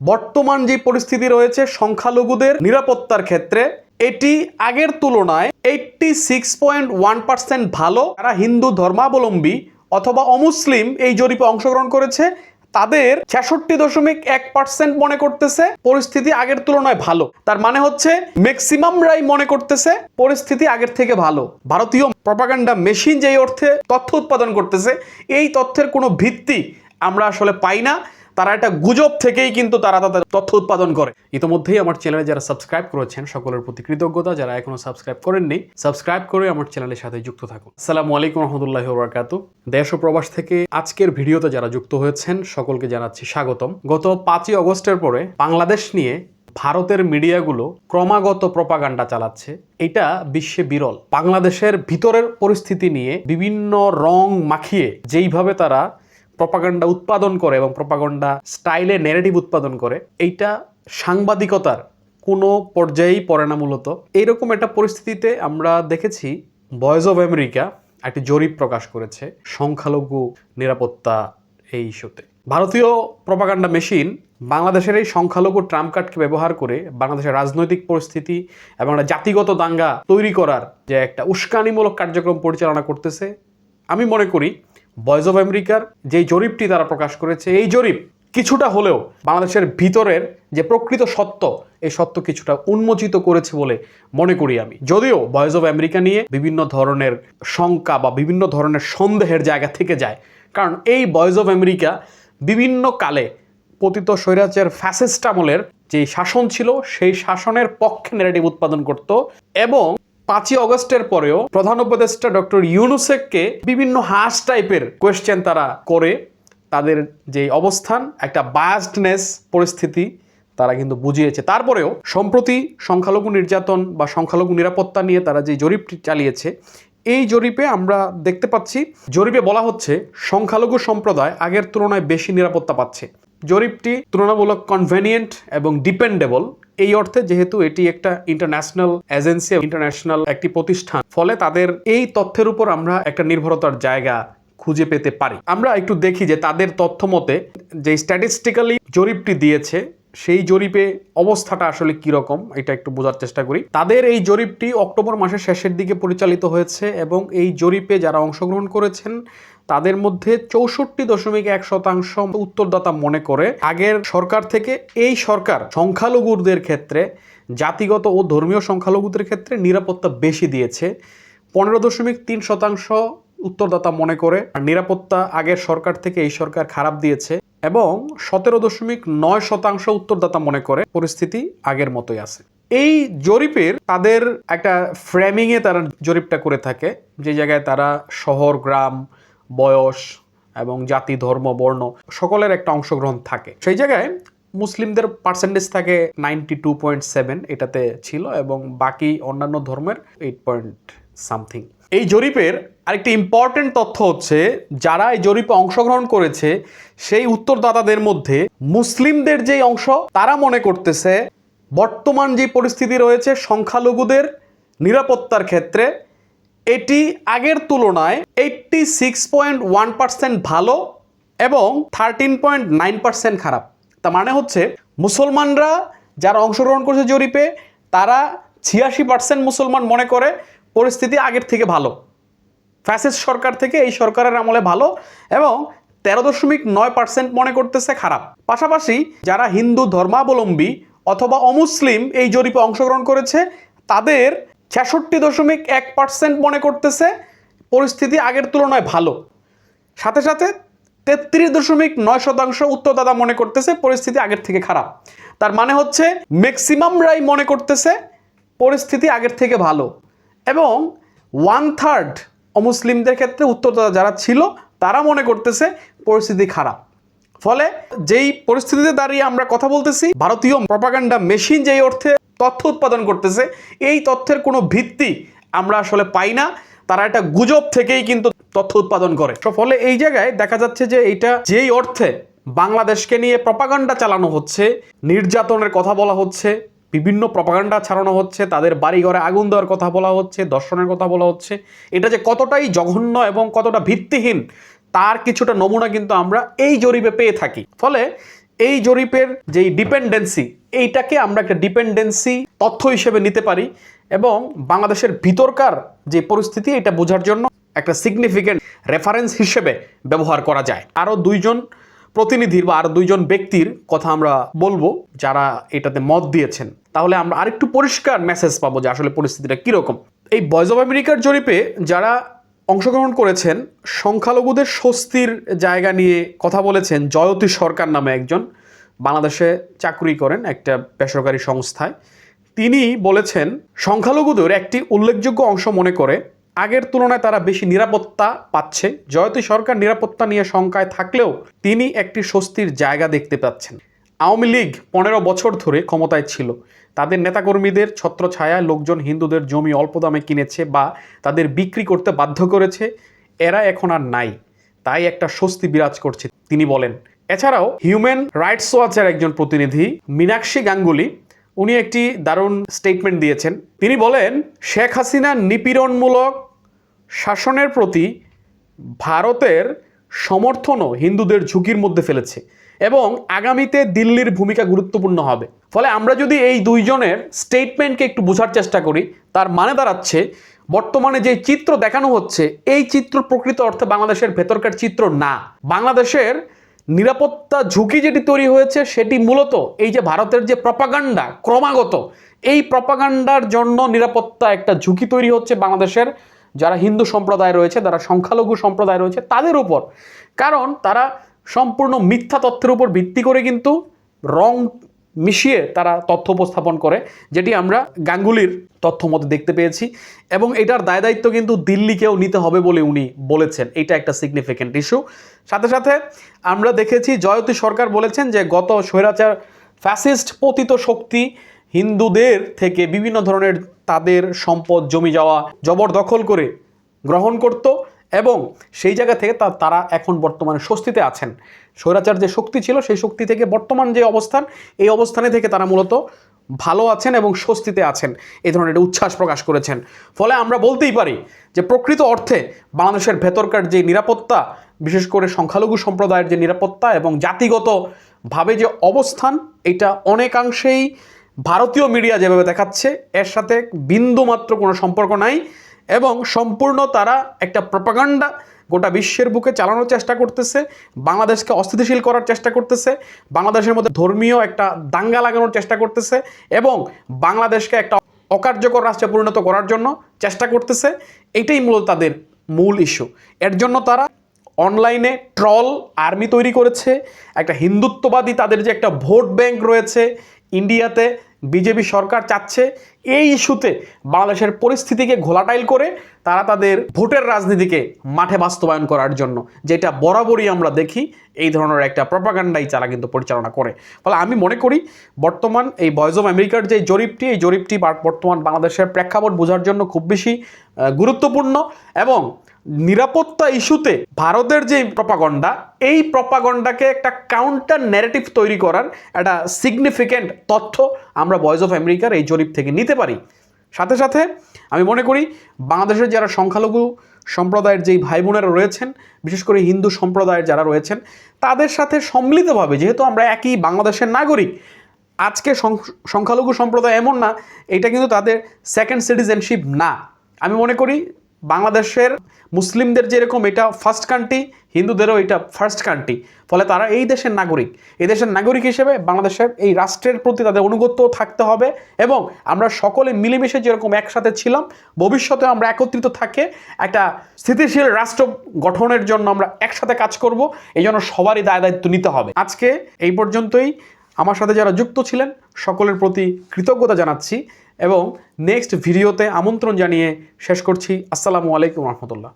বর্তমান যে পরিস্থিতি রয়েছে সংখ্যালঘুদের নিরাপত্তার ক্ষেত্রে, এটি আগের তুলনায় eighty six point one percent ভালো। যারা হিন্দু ধর্মাবলম্বী অথবা অমুসলিম এই জরিপে অংশগ্রহণ করেছে, তাদের ছেষট্টি দশমিক এক পার্সেন্ট মনে করতেছে, পরিস্থিতি আগের তুলনায় ভালো। তার মানে হচ্ছে ম্যাক্সিমামরাই মনে করতেছে, পরিস্থিতি আগের থেকে ভালো। ভারতীয় প্রপাগান্ডা মেশিন যেই অর্থে তথ্য উৎপাদন করতেছে, এই তথ্যের কোনো ভিত্তি আমরা আসলে পাই না। তারা একটা গুজব থেকেই কিন্তু তারা তাদের তথ্য উৎপাদন করে। ইতিমধ্যেই আমার চ্যানেলে যারা সাবস্ক্রাইব করেছেন, সকলের প্রতি কৃতজ্ঞতা। যারা এখনও সাবস্ক্রাইব করেননি, সাবস্ক্রাইব করে আমার চ্যানেলের সাথে যুক্ত থাকুন। আসসালামু আলাইকুম রহমতুল্লাহ বরকাতু। দেশ ও প্রবাস থেকে আজকের ভিডিওতে যারা যুক্ত হয়েছেন, সকলকে জানাচ্ছি স্বাগতম। গত পাঁচই অগস্টের পরে বাংলাদেশ নিয়ে ভারতের মিডিয়াগুলো ক্রমাগত প্রপাগান্ডা চালাচ্ছে। এটা বিশ্বে বিরল। বাংলাদেশের ভিতরের পরিস্থিতি নিয়ে বিভিন্ন রং মাখিয়ে যেইভাবে তারা প্রপাগান্ডা উৎপাদন করে এবং প্রপাগান্ডা স্টাইলে নেরেটিভ উৎপাদন করে, এইটা সাংবাদিকতার কোনো পর্যায়েই পড়ে না মূলত। এইরকম একটা পরিস্থিতিতে আমরা দেখেছি ভয়েস অফ আমেরিকা একটি জরিপ প্রকাশ করেছে সংখ্যালঘু নিরাপত্তা এই ইস্যুতে। ভারতীয় প্রপাগান্ডা মেশিন বাংলাদেশের এই সংখ্যালঘু ট্রাম্প কার্ডকে ব্যবহার করে বাংলাদেশের রাজনৈতিক পরিস্থিতি এবং একটা জাতিগত দাঙ্গা তৈরি করার যে একটা উস্কানিমূলক কার্যক্রম পরিচালনা করতেছে, আমি মনে করি ভয়েস অফ আমেরিকার যে জরিপটি তারা প্রকাশ করেছে, এই জরিপ কিছুটা হলেও বাংলাদেশের ভিতরের যে প্রকৃত সত্য, এই সত্য কিছুটা উন্মোচিত করেছে বলে মনে করি আমি। যদিও ভয়েস অফ আমেরিকা নিয়ে বিভিন্ন ধরনের শঙ্কা বা বিভিন্ন ধরনের সন্দেহের জায়গা থেকে যায়, কারণ এই ভয়েস অফ আমেরিকা বিভিন্ন কালে পতিত স্বৈরাচার ফ্যাসিস্ট আমলের যে শাসন ছিল, সেই শাসনের পক্ষে নেগেটিভ উৎপাদন করত এবং পাঁচই অগস্টের পরেও প্রধান উপদেষ্টা ডক্টর ইউনুসেককে বিভিন্ন হাস টাইপের কোয়েশ্চেন তারা করে। তাদের যে অবস্থান, একটা বায়াসডনেস পরিস্থিতি তারা কিন্তু বুঝিয়েছে। তারপরেও সম্প্রতি সংখ্যালঘু নির্যাতন বা সংখ্যালঘু নিরাপত্তা নিয়ে তারা যে জরিপটি চালিয়েছে, এই জরিপে আমরা দেখতে পাচ্ছি, জরিপে বলা হচ্ছে, সংখ্যালঘু সম্প্রদায় আগের তুলনায় বেশি নিরাপত্তা পাচ্ছে। জরিপটি তুলনামূলক কনভেনিয়েন্ট এবং ডিপেন্ডেবল এই অর্থে যেহেতু এটি একটা ইন্টারন্যাশনাল এজেন্সি ইন্টারন্যাশনাল একটি প্রতিষ্ঠান, ফলে তাদের এই তথ্যের উপর আমরা একটা নির্ভরতার জায়গা খুঁজে পেতে পারি। আমরা একটু দেখি যে তাদের তথ্য মতে, যে স্ট্যাটিস্টিক্যালি জরিপটি দিয়েছে সেই জরিপে অবস্থাটা আসলে কীরকম, এটা একটু বোঝার চেষ্টা করি। তাদের এই জরিপটি অক্টোবর মাসের শেষের দিকে পরিচালিত হয়েছে এবং এই জরিপে যারা অংশগ্রহণ করেছেন, তাদের মধ্যে চৌষট্টি দশমিক এক শতাংশ উত্তরদাতা মনে করে, আগের সরকার থেকে এই সরকার সংখ্যালঘুদের ক্ষেত্রে, জাতিগত ও ধর্মীয় সংখ্যালঘুদের ক্ষেত্রে নিরাপত্তা বেশি দিয়েছে। পনেরো দশমিক তিন শতাংশ উত্তরদাতা মনে করে, আর নিরাপত্তা আগের সরকার থেকে এই সরকার খারাপ দিয়েছে। এবং সতেরো দশমিক নয় শতাংশ উত্তরদাতা মনে করে পরিস্থিতি আগের মতোই আছে। এই জরিপের তাদের একটা ফ্রেমিংয়ে তারা জরিপটা করে থাকে, যে জায়গায় তারা শহর, গ্রাম, বয়স এবং জাতি, ধর্ম, বর্ণ সকলের একটা অংশগ্রহণ থাকে। সেই জায়গায় মুসলিমদের পার্সেন্টেজ থাকে নাইনটি টু পয়েন্ট সেভেন এটাতে ছিল এবং বাকি অন্যান্য ধর্মের এইট পয়েন্ট সামথিং এই জরিপের আরেকটি ইম্পর্টেন্ট তথ্য হচ্ছে, যারা এই জরিপে অংশগ্রহণ করেছে, সেই উত্তরদাতাদের মধ্যে মুসলিমদের যেই অংশ, তারা মনে করতেছে বর্তমান যে পরিস্থিতি রয়েছে সংখ্যালঘুদের নিরাপত্তার ক্ষেত্রে, এটি আগের তুলনায় eighty six point one percent ভালো এবং থার্টিন পয়েন্ট নাইন পার্সেন্ট খারাপ। তার মানে হচ্ছে, মুসলমানরা যারা অংশগ্রহণ করছে জরিপে, তারা ছিয়াশি পার্সেন্ট মুসলমান মনে করে পরিস্থিতি আগের থেকে ভালো। ফ্যাসিস্ট সরকার থেকে এই সরকারের আমলে ভালো এবং তেরো দশমিক নয় পার্সেন্ট মনে করতেছে খারাপ। পাশাপাশি যারা হিন্দু ধর্মাবলম্বী অথবা অমুসলিম এই জরিপে অংশগ্রহণ করেছে, তাদের ছেষট্টি দশমিক এক পার্সেন্ট মনে করতেছে পরিস্থিতি আগের তুলনায় ভালো। সাথে সাথে তেত্রিশ দশমিক নয় শতাংশ উত্তরদাতা মনে করতেছে পরিস্থিতি আগের থেকে খারাপ। তার মানে হচ্ছে ম্যাক্সিমামরাই মনে করতেছে পরিস্থিতি আগের থেকে ভালো। এবং ওয়ান থার্ড অমুসলিমদের ক্ষেত্রে উত্তরদাতা যারা ছিল, তারা মনে করতেছে পরিস্থিতি খারাপ। ফলে যেই পরিস্থিতিতে দাঁড়িয়ে আমরা কথা বলতেছি, ভারতীয় প্রপাগান্ডা মেশিন যেই অর্থে তথ্য উৎপাদন করতেছে, এই তথ্যের কোনো ভিত্তি আমরা আসলে পাই না। তারা একটা গুজব থেকেই কিন্তু তথ্য উৎপাদন করে। ফলে এই জায়গায় দেখা যাচ্ছে যে এইটা যেই অর্থে বাংলাদেশকে নিয়ে প্রপাগান্ডা চালানো হচ্ছে, নির্যাতনের কথা বলা হচ্ছে বিভিন্ন প্রপাগান্ডা ছাড়ানো হচ্ছে, তাদের বাড়িঘরে আগুন দেওয়ার কথা বলা হচ্ছে, দর্শনের কথা বলা হচ্ছে। এটা যে কতটাই জঘন্য এবং কতটা ভিত্তিহীন, তার কিছুটা নমুনা কিন্তু আমরা এই জরিপে পেয়ে থাকি। ফলে এই জরিপের যেই ডিপেন্ডেন্সি এইটাকে আমরা একটা ডিপেন্ডেন্সি তথ্য হিসেবে নিতে পারি এবং বাংলাদেশের ভিতরকার যে পরিস্থিতি, এটা বোঝার জন্য একটা সিগনিফিকেন্ট রেফারেন্স হিসেবে ব্যবহার করা যায়। আরও দুইজন প্রতিনিধির বা আরও দুইজন ব্যক্তির কথা আমরা বলব যারা এটাতে মত দিয়েছেন। তাহলে আমরা আরেকটু পরিষ্কার মেসেজ পাবো যে আসলে পরিস্থিতিটা কীরকম। এই ভয়েস অফ আমেরিকার জরিপে যারা অংশগ্রহণ করেছেন, সংখ্যালঘুদের স্বস্তির জায়গা নিয়ে কথা বলেছেন জয়তী সরকার নামে একজন। বাংলাদেশে চাকরি করেন একটা বেসরকারি সংস্থায়। তিনি বলেছেন, সংখ্যালঘুদের একটি উল্লেখযোগ্য অংশ মনে করে আগের তুলনায় তারা বেশি নিরাপত্তা পাচ্ছে। জয়তী সরকার নিরাপত্তা নিয়ে শঙ্কায় থাকলেও তিনি একটি স্বস্তির জায়গা দেখতে পাচ্ছেন। আওয়ামী লীগ পনেরো বছর ধরে ক্ষমতায় ছিল। তাদের নেতাকর্মীদের ছত্রছায়ায় লোকজন হিন্দুদের জমি অল্প দামে কিনেছে বা তাদের বিক্রি করতে বাধ্য করেছে। এরা এখন আর নাই, তাই একটা স্বস্তি বিরাজ করছে, তিনি বলেন। এছাড়াও হিউম্যান রাইটস ওয়াচের একজন প্রতিনিধি, মীনাক্ষী গাঙ্গুলি উনি একটি দারুণ স্টেটমেন্ট দিয়েছেন। তিনি বলেন, শেখ হাসিনার নিপীড়নমূলক শাসনের প্রতি ভারতের সমর্থনও হিন্দুদের ঝুঁকির মধ্যে ফেলেছে এবং আগামীতে দিল্লির ভূমিকা গুরুত্বপূর্ণ হবে। ফলে আমরা যদি এই দুইজনের স্টেটমেন্টকে একটু বোঝার চেষ্টা করি, তার মানে দাঁড়াচ্ছে, বর্তমানে যে চিত্র দেখানো হচ্ছে, এই চিত্র প্রকৃত অর্থে বাংলাদেশের ভেতরকার চিত্র না। বাংলাদেশের নিরাপত্তা ঝুঁকি যেটি তৈরি হয়েছে, সেটি মূলত এই যে ভারতের যে প্রপাগান্ডা ক্রমাগত, এই প্রপাগান্ডার জন্য নিরাপত্তা একটা ঝুঁকি তৈরি হচ্ছে বাংলাদেশের। যারা হিন্দু সম্প্রদায় রয়েছে, যারা সংখ্যালঘু সম্প্রদায় রয়েছে, তাদের উপর। কারণ তারা সম্পূর্ণ মিথ্যা তথ্যের উপর ভিত্তি করে কিন্তু রং মিশিয়ে তারা তথ্য উপস্থাপন করে, যেটি আমরা গাঙ্গুলির তথ্য মতে দেখতে পেয়েছি। এবং এটার দায় দায়িত্ব কিন্তু দিল্লিকেও নিতে হবে বলে উনি বলেছেন। এটা একটা সিগনিফিক্যান্ট ইস্যু সাথে সাথে আমরা দেখেছি জয়তী সরকার বলেছেন যে, গত স্বৈরাচার ফ্যাসিস্ট পতিত শক্তি হিন্দুদের থেকে বিভিন্ন ধরনের তাদের সম্পদ জমি যাওয়া জবরদখল করে গ্রহণ করত। এবং সেই জায়গা থেকে তারা এখন বর্তমানে স্বস্তিতে আছেন। স্বৈরাচার যে শক্তি ছিল, সেই শক্তি থেকে বর্তমান যে অবস্থান, এই অবস্থানে থেকে তারা মূলত ভালো আছেন এবং স্বস্তিতে আছেন। এই ধরনের একটা উচ্ছ্বাস প্রকাশ করেছেন। ফলে আমরা বলতেই পারি যে প্রকৃত অর্থে বাংলাদেশের ভেতরকার যে নিরাপত্তা, বিশেষ করে সংখ্যালঘু সম্প্রদায়ের যে নিরাপত্তা এবং জাতিগতভাবে যে অবস্থান, এটা অনেকাংশেই ভারতীয় মিডিয়া যেভাবে দেখাচ্ছে, এর সাথে বিন্দুমাত্র কোনো সম্পর্ক নাই। এবং সম্পূর্ণ তারা একটা প্রপাগান্ডা গোটা বিশ্বের বুকে চালানোর চেষ্টা করতেছে, বাংলাদেশকে অস্থিতিশীল করার চেষ্টা করতেছে, বাংলাদেশের মধ্যে ধর্মীয় একটা দাঙ্গা লাগানোর চেষ্টা করতেছে এবং বাংলাদেশকে একটা অকার্যকর রাষ্ট্রে পরিণত করার জন্য চেষ্টা করতেছে, এটাই মূলত তাদের মূল ইস্যু এর জন্য তারা অনলাইনে ট্রল আর্মি তৈরি করেছে, একটা হিন্দুত্ববাদী তাদের যে একটা ভোট ব্যাংক রয়েছে, ইন্ডিয়াতে বিজেপি সরকার চাচ্ছে এই ইস্যুতে বাংলাদেশের পরিস্থিতিকে ঘোলাটাইল করে তারা তাদের ভোটের রাজনীতিকে মাঠে বাস্তবায়ন করার জন্য। যেটা বরাবরই আমরা দেখি, এই ধরনের একটা প্রপাগান্ডাই তারা কিন্তু পরিচালনা করে। ফলে আমি মনে করি, বর্তমান এই ভয়েস অফ আমেরিকার যে জরিপটি, এই জরিপটি বর্তমান বাংলাদেশের প্রেক্ষাপট বোঝার জন্য খুব বেশি গুরুত্বপূর্ণ এবং নিরাপত্তা ইস্যুতে ভারতের যে প্রপাগন্ডা, এই প্রপাগন্ডাকে একটা কাউন্টার ন্যারেটিভ তৈরি করার একটা সিগনিফিক্যান্ট তথ্য আমরা ভয়েস অফ আমেরিকার এই জরিপ থেকে নিতে পারি। সাথে সাথে আমি মনে করি, বাংলাদেশের যারা সংখ্যালঘু সম্প্রদায়ের যেই ভাই বোনেরা রয়েছেন, বিশেষ করে হিন্দু সম্প্রদায়ের যারা রয়েছেন, তাদের সাথে সম্মিলিতভাবে, যেহেতু আমরা একই বাংলাদেশের নাগরিক, আজকে সংখ্যালঘু সম্প্রদায় এমন না, এটা কিন্তু তাদের সেকেন্ড সিটিজেনশিপ না। আমি মনে করি বাংলাদেশের মুসলিমদের যেরকম এটা ফার্স্ট কান্ট্রি হিন্দুদেরও এটা ফার্স্ট কান্ট্রি ফলে তারা এই দেশের নাগরিক। এই দেশের নাগরিক হিসেবে বাংলাদেশের এই রাষ্ট্রের প্রতি তাদের অনুগত্য থাকতে হবে এবং আমরা সকলে মিলেমিশে যেরকম একসাথে ছিলাম ভবিষ্যতে আমরা একত্রিত থাকে, একটা স্থিতিশীল রাষ্ট্র গঠনের জন্য আমরা একসাথে কাজ করব, এই জন্য সবারই দায় দায়িত্ব নিতে হবে। আজকে এই পর্যন্তই। আমার সাথে যারা যুক্ত ছিলেন, সকলের প্রতি কৃতজ্ঞতা জানাচ্ছি। এবং নেক্সট ভিডিওতে আমন্ত্রণ জানিয়ে শেষ করছি। আসসালামু আলাইকুম রহমতুল্লাহ।